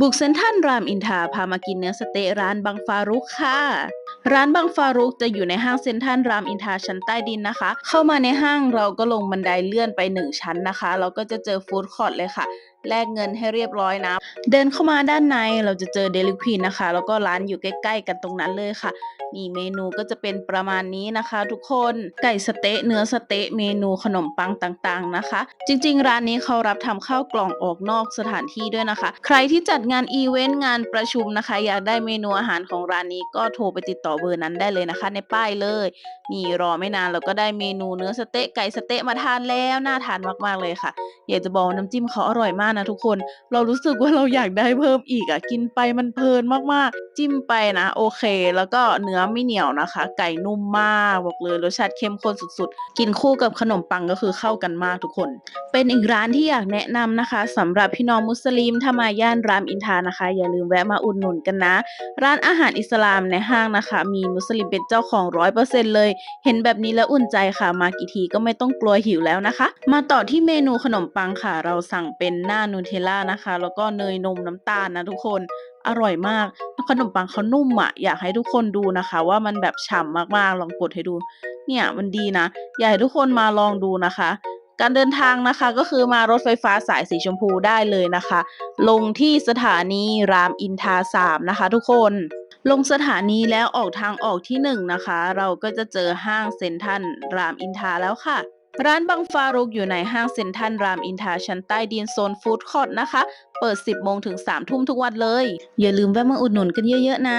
บุกเซนทันรามอินทราพามากินเนื้อสเต๊ะร้านบังฟารุกค่ะ ร้านบังฟารุกจะอยู่ในห้างเซ็นทันรามอินทราชั้นใต้ดินนะคะ เข้ามาในห้างเราก็ลงบันไดเลื่อนไปหนึ่งชั้นนะคะ เราก็จะเจอฟู้ดคอร์ทเลยค่ะ แลกเงินให้เรียบร้อยนะ เดินเข้ามาด้านในเราจะเจอเดลิควีนนะคะ แล้วก็ร้านอยู่ใกล้ ๆ กันตรงนั้นเลยค่ะ นี่เมนูก็จะเป็นประมาณนี้นะคะ ทุกคนไก่สเต๊ะเนื้อสเต๊ะเมนูขนมปังต่างๆนะคะ จริง ๆ ร้านนี้เขารับทำข้าวกล่องออกนอกสถานที่ด้วยนะคะ ใครที่จัดงานอีเวนต์งานประชุมนะคะ อยากได้เมนูอาหารของร้านนี้ก็โทรไปติดต่อเบอร์นั้นได้เลยนะคะ ในป้ายเลยนี่รอไม่นานเราก็ได้เมนูเนื้อสเต๊ะไก่สเต๊ะมาทานแล้วน่าทานมากๆเลยค่ะ อยากจะบอกน้ำจิ้มเขาอร่อยมากนะทุกคน เรารู้สึกว่าเราอยากได้เพิ่มอีกอะ กินไปมันเพลินมากๆ จิ้มไปนะ โอเค แล้วก็เนื้อไม่เหนียวนะคะ ไก่นุ่มมากบอกเลยรสชาติเข้มข้นสุดๆ กินคู่กับขนมปังก็คือเข้ากันมากทุกคน เป็นอีกร้านที่อยากแนะนำนะคะสำหรับพี่น้องมุสลิมถ้ามาย่านรามอินทานะคะ อย่าลืมแวะมาอุดหนุนกันนะ ร้านอาหารอิสลามในห้างนะคะ มีมุสลิมเป็นเจ้าของร้อยเปอร์เซ็นต์เลย เห็นแบบนี้แล้วอุ่นใจค่ะ มากี่ทีก็ไม่ต้องกลัวหิวแล้วนะคะ มาต่อที่เมนูขนมปังค่ะ เราสั่งเป็นหน้านูเทลล่านะคะ แล้วก็เนยนมน้ำตาลนะทุกคนอร่อยมากขนมปังเขานุ่มอะอยากให้ทุกคนดูนะคะ ว่ามันแบบฉ่ำมากๆลองกดให้ดู เนี่ยมันดีนะ อยากให้ทุกคนมาลองดูนะคะ การเดินทางนะคะก็คือมารถไฟฟ้าสายสีชมพูได้เลยนะคะ ลงที่สถานีรามอินทราสามนะคะ ทุกคนลงสถานีแล้วออกทางออกที่หนึ่งนะคะ เราก็จะเจอห้างเซ็นทรัลรามอินทราแล้วค่ะ ร้านบังฟารุกอยู่ในห้างเซ็นทรัลรามอินทราชั้นใต้ดินโซนฟู้ดคอร์ทนะคะ เปิด 10 โมงถึง 3 ทุ่มทุกวันเลย อย่าลืมแวะมาอุดหนุนกันเยอะๆนะ